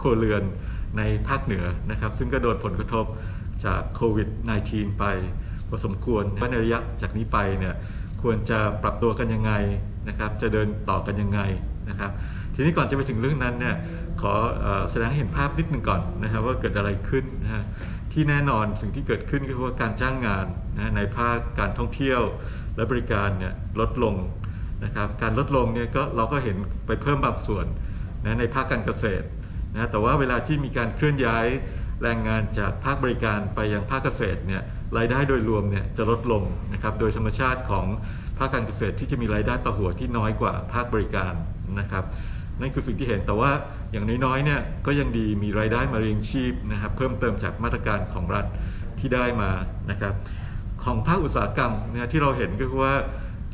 ครัวเรือนในภาคเหนือนะครับ ซึ่งก็โดนผลกระทบจากโควิด -19 ไปพอสมควรว่าในระยะจากนี้ไปเนี่ยควรจะปรับตัวกันยังไงนะครับจะเดินต่อกันยังไงนะครับ ทีนี้ก่อนจะไปถึงเรื่องนั้นเนี่ยขออแสดงให้เห็นภาพนิดหนึ่งก่อนนะครับว่าเกิดอะไรขึ้นนะฮะที่แน่นอนสิ่งที่เกิดขึ้นก็คือว่าการจ้างงานนะในภาคการท่องเที่ยวและบริการเนี่ยลดลงนะครับการลดลงเนี่ยก็เราก็เห็นไปเพิ่มบางส่วนนะในภาคการเกษตร นะแต่ว่าเวลาที่มีการเคลื่อนย้ายแรงงานจากภาคบริการไปยังภาคเกษตรเนี่ยรายได้โดยรวมเนี่ยจะลดลงนะครับโดยธรรมชาติของภาคการเกษตรที่จะมีรายได้ต่อหัวที่น้อยกว่าภาคบริการนะครับนั่นคือสิ่งที่เห็นแต่ว่าอย่างน้อยๆเนี่ยก็ยังดีมีรายได้มาเลี้ยงชีพนะครับเพิ่มเติมจากมาตรการของรัฐที่ได้มานะครับของภาคอุตสาหกรรมเนี่ยที่เราเห็นก็คือว่า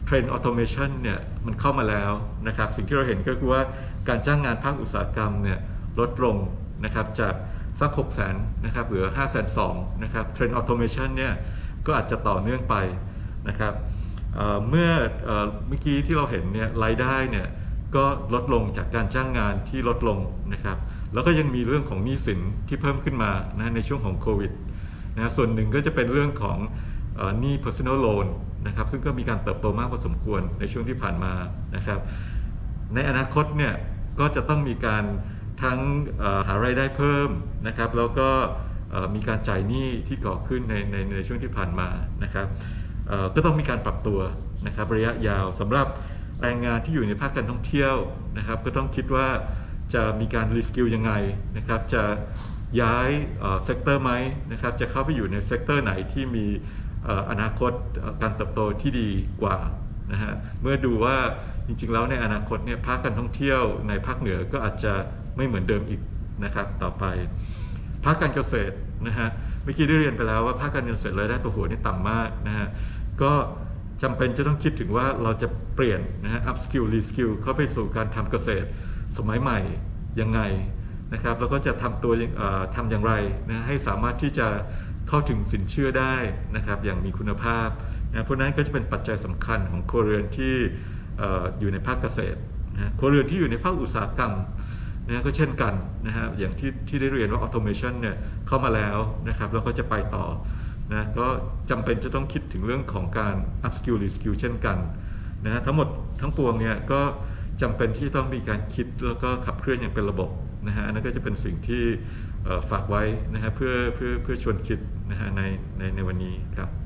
เทรนด์ออโตเมชันเนี่ยมันเข้ามาแล้วนะครับสิ่งที่เราเห็นก็คือว่าการจ้างงานภาคอุตสาหกรรมเนี่ย ลดลงนะครับจากสัก6 0 0 0 0นะครับเหลือ 5 2 0 0 0นะครับเทรนด์ออโตเมชันเนี่ยก็อาจจะต่อเนื่องไปนะครับเมื่อเมื่อกี้ที่เราเห็นเนี่ยรายได้เนี่ยก็ลดลงจากการจ้างงานที่ลดลงนะครับ แล้วก็ยังมีเรื่องของหนี้สินที่เพิ่มขึ้นมานะในช่วงของโควิดนะส่วนหนึ่งก็จะเป็นเรื่องของหนี้ personal loan นะครับซึ่งก็มีการเติบโตมากพอสมควรในช่วงที่ผ่านมานะครับ ในอนาคตเนี่ยก็จะต้องมีการ ทั้งหารายได้เพิ่มนะครับ แล้วก็มีการจ่ายหนี้ที่ก่อขึ้นในในในช่วงที่ผ่านมานะครับก็ต้องมีการปรับตัวนะครับระยะยาวสำหรับแรงงานที่อยู่ในภาคการท่องเที่ยวนะครับ ก็ต้องคิดว่าจะมีการรีสกิลยังไงนะครับ จะย้ายเซกเตอร์ไหมนะครับ จะเข้าไปอยู่ในเซกเตอร์ไหนที่มีอนาคตการเติบโตที่ดีกว่านะฮะเมื่อดูว่าจริงๆแล้วในอนาคตเนี่ยภาคการท่องเที่ยวในภาคเหนือก็อาจจะ ไม่เหมือนเดิมอีกนะครับต่อไปภาคการเกษตรนะฮะเมื่อกี้ได้เรียนไปแล้วว่าภาคการเกษตรรายได้ต่อหัวนี่ต่ำมากนะฮะก็จำเป็นจะต้องคิดถึงว่าเราจะเปลี่ยนนะฮะ up skill re skill เข้าไปสู่การทำเกษตรสมัยใหม่ยังไงนะครับแล้วก็จะทำตัวเอ่อทำอย่างไรนะให้สามารถที่จะเข้าถึงสินเชื่อได้นะครับอย่างมีคุณภาพนะเพราะนั้นก็จะเป็นปัจจัยสำคัญของครัวเรือนที่เอ่ออยู่ในภาคเกษตรนะครัวเรือนที่อยู่ในภาคอุตสาหกรรม นะก็เช่นกันนะฮะอย่างที่ที่ได้เรียนว่าออโตเมชันเนี่ยเข้ามาแล้วนะครับแล้วก็จะไปต่อนะก็จำเป็นจะต้องคิดถึงเรื่องของการ up skill re skill เช่นกันนะฮะทั้งหมดทั้งปวงเนี่ยก็จำเป็นที่ต้องมีการคิดแล้วก็ขับเคลื่อนอย่างเป็นระบบนะฮะอันนั่นก็จะเป็นสิ่งที่ฝากไว้นะฮะเพื่อเพื่อเพื่อชวนคิดนะฮะในในในวันนี้ครับ